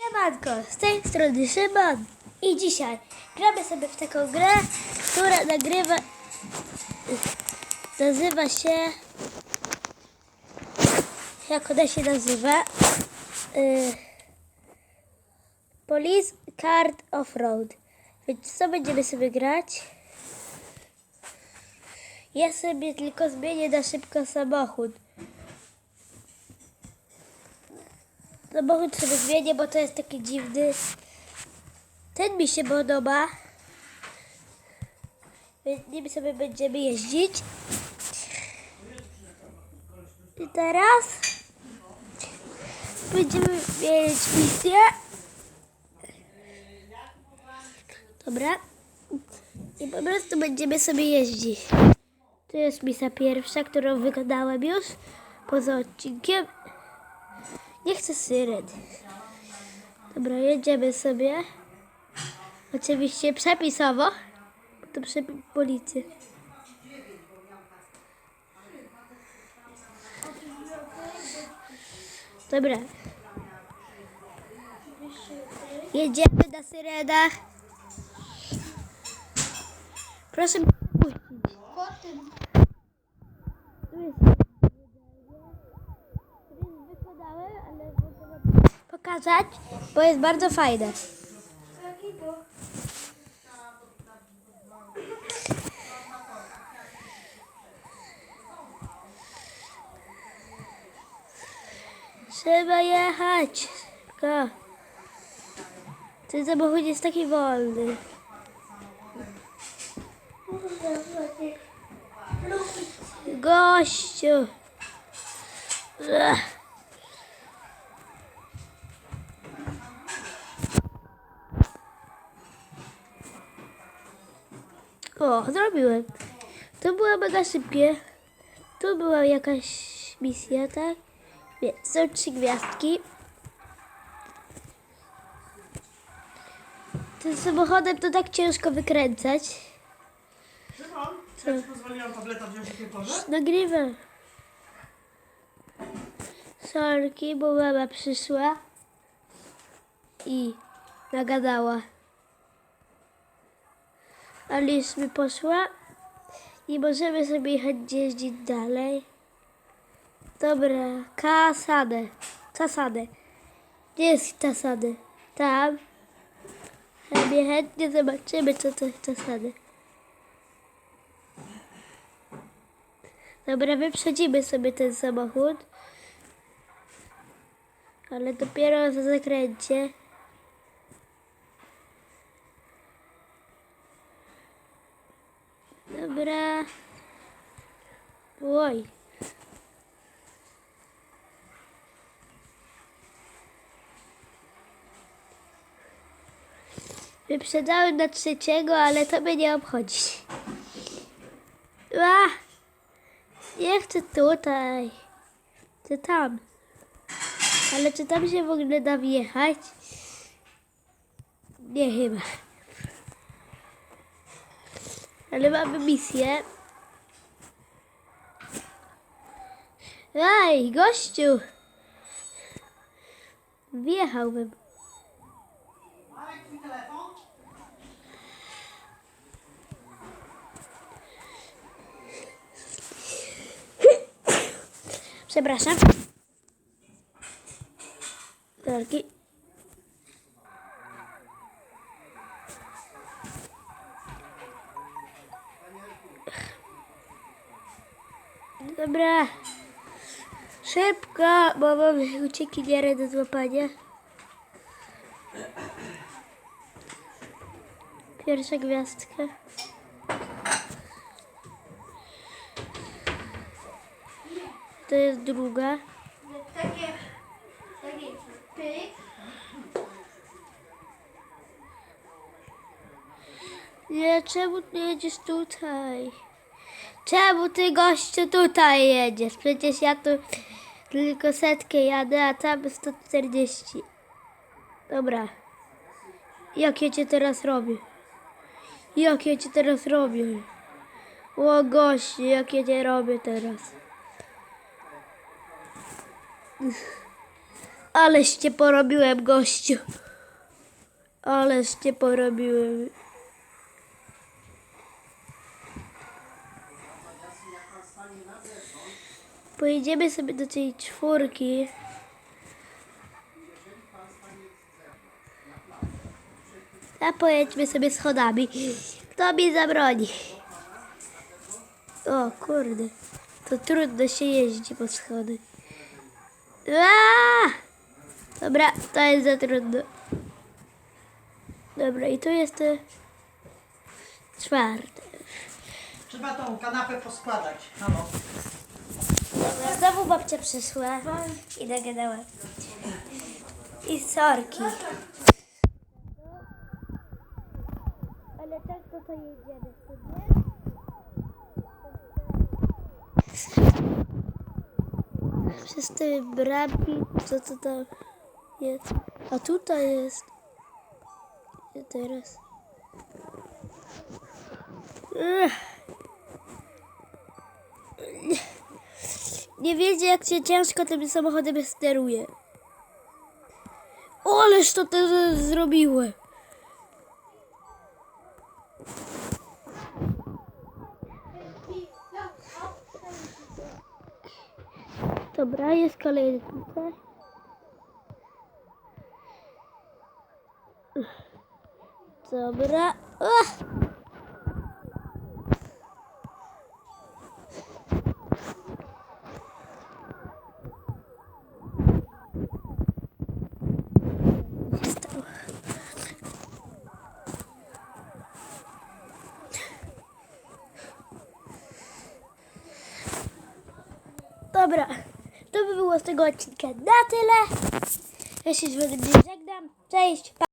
Siemanko, z tej strony Szymon i dzisiaj gramy sobie w taką grę, która nagrywa, nazywa się, jak ona się nazywa, y, Police Card Off-Road, więc co będziemy sobie grać? Ja sobie tylko zmienię na szybko samochód. Samochód sobie zmienię, bo to jest taki dziwny. Ten mi się podoba. Więc nim sobie będziemy jeździć. I teraz będziemy mieć misję. Dobra. I po prostu będziemy sobie jeździć. To jest misja pierwsza, którą wykonałem już poza odcinkiem. Nie chcę syren. Dobra, jedziemy sobie. Oczywiście przepisowo. To przepis policji. Dobra. Jedziemy na syrenach. Proszę mnie puścić. Tu jest wykonałem, ale mogę wam pokazać, bo jest bardzo fajne. Trzeba jechać. Szybko. Ten samochód jest taki wolny. Gościu. Ech. O, zrobiłem. To było mega szybkie. Tu była jakaś misja, tak? Nie, są trzy gwiazdki. Tym samochodem to tak ciężko wykręcać. Szymon, czy ja ci pozwoliłam tableta wziąć w? Nagrywam. Sorki, bo mama przyszła i nagadała. Alice mi poszła i możemy sobie jechać jeździć dalej. Dobra, kasadę. Kasadę. Gdzie jest kasadę? Tam. Chętnie, chętnie zobaczymy, co to jest kasady. Dobra, wyprzedzimy sobie ten samochód. Ale dopiero za zakręcie. Dobra. Oj. Wyprzedzałem na trzeciego, ale to mnie nie obchodzi. A! Nie chcę tutaj. Chcę tam. Ale czy tam się w ogóle da wjechać? Nie chyba. Ale mamy misję. Ej, gościu! Wjechałbym. Marek, twój? Przepraszam. Sorki. Dobra. Szybko, bo mam uciekinierę do złapania. Pierwsza gwiazdka. To jest druga. Takie, takie pyk. Nie, czemu ty jedziesz tutaj? Czemu ty gościu tutaj jedziesz? Przecież ja tu tylko setkę jadę, a tam 140. Dobra. Jak ja cię teraz robię? Jak ja cię teraz robię? O gościu, jak ja cię robię teraz? Ależ cię porobiłem, gościu. Ależ cię porobiłem. Pojedziemy sobie do tej czwórki. A pojedźmy sobie schodami. Kto mi zabroni? O kurde, to trudno się jeździ po schody. Aaa! Dobra, to jest za trudno. Dobra, i tu jest to czwarte. Trzeba tą kanapę poskładać. Halo. Znowu babcia przyszła i nagadała. I sorki. Ale tak to to jedziemy sobie. Przez te bramki, co to tam jest. A tutaj jest. I teraz. Ech. Nie wiecie, jak się ciężko tym samochodem steruje. O, ależ to te zrobiłem. Dobra, jest kolejny tutaj. Dobra. Ach! Stało. Dobra, to by było z tego odcinka na tyle. Ja się z wami żegnam. Cześć, pa!